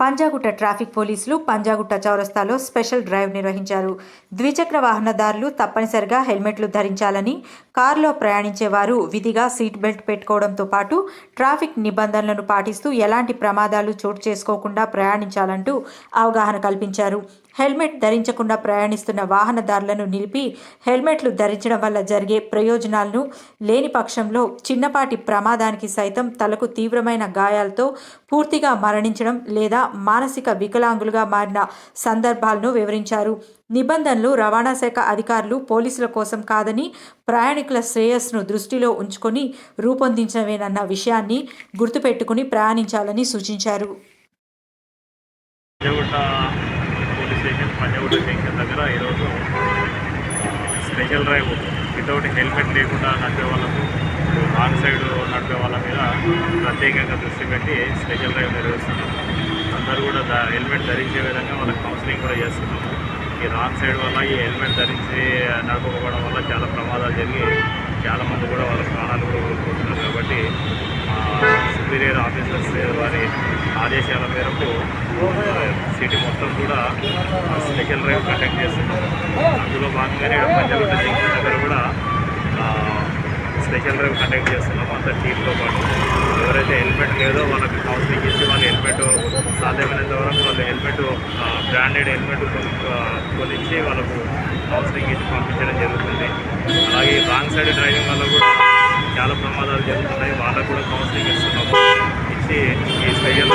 Panjagutta traffic పోలీసులు పంజాగుట్ట చౌరస్తాలో special drive నిర్వహించారు. ద్విచక్ర వాహనదారులు తప్పనిసరిగా హెల్మెట్లు ధరించాలని కారులో ప్రయాణించేవారు విధిగా సీట్ బెల్ట్ పెట్టుకోవడంతో పాటు ట్రాఫిక్ నిబంధనలను పాటిస్తూ ఎలాంటి ప్రమాదాలు చోటు చేసుకోకుండా ప్రయాణించాలంటూ అవగాహన కల్పించారు. హెల్మెట్ ధరించకుండా ప్రయాణిస్తున్న వాహనదారులను నిలిపి హెల్మెట్లు ధరించడం వల్ల జరిగే ప్రయోజనాలను లేని పక్షంలో చిన్నపాటి ప్రమాదానికి సైతం తలకు తీవ్రమైన గాయాలతో పూర్తిగా మరణించడం లేదా మానసిక వికలాంగులుగా మారిన సందర్భాలను వివరించారు. నిబంధనలు రవాణా శాఖ అధికారులు పోలీసుల కోసం కాదని ప్రయాణి శ్రేయస్సును దృష్టిలో ఉంచుకొని రూపొందించవేనన్న విషయాన్ని గుర్తుపెట్టుకుని ప్రయాణించాలని సూచించారు. స్పెషల్ డ్రైవ్ వితౌట్ హెల్మెట్ లేకుండా నడిపే వాళ్ళకు ఆన్ సైడ్ నడిపే వాళ్ళ మీద ప్రత్యేకంగా దృష్టి పెట్టి స్పెషల్ డ్రైవ్ నిర్వహిస్తున్నాం అందరూ కూడా హెల్మెట్ ధరించే విధంగా వాళ్ళకి కౌన్సిలింగ్ కూడా చేస్తున్నాము ఈ రాంగ్ సైడ్ వల్ల ఈ హెల్మెట్ ధరించి నడపకపోవడం వల్ల చాలా ప్రమాదాలు జరిగి చాలామంది కూడా వాళ్ళ ప్రాణాలు కూడా కోల్పోతున్నారు. కాబట్టి సుపీరియర్ ఆఫీసర్స్ వారి ఆదేశాల మేరకు సిటీ మొత్తం కూడా స్పెషల్ డ్రైవ్ కండక్ట్ చేస్తున్నాం అందులో భాగంగానే ఇక్కడ దగ్గర కూడా స్పెషల్ డ్రైవ్ కండక్ట్ చేస్తున్నాం అంత టీంతో పాటు ఎవరైతే హెల్మెట్ లేదో వాళ్ళకి కౌన్సిలింగ్ ఇచ్చి వాళ్ళు హెల్మెట్ సాధ్యమైనంత వరకు వాళ్ళు హెల్మెట్ బ్రాండెడ్ హెల్మెట్ కొనిచ్చి వాళ్ళకు కౌన్సిలింగ్ ఇచ్చి పంపించడం జరుగుతుంది. అలాగే రాంగ్ సైడ్ డ్రైవింగ్ వల్ల కూడా చాలా ప్రమాదాలు జరుగుతున్నాయి. వాళ్ళకు కూడా కౌన్సిలింగ్ ఇస్తున్నాము. ఇచ్చి ఈ స్పెషల్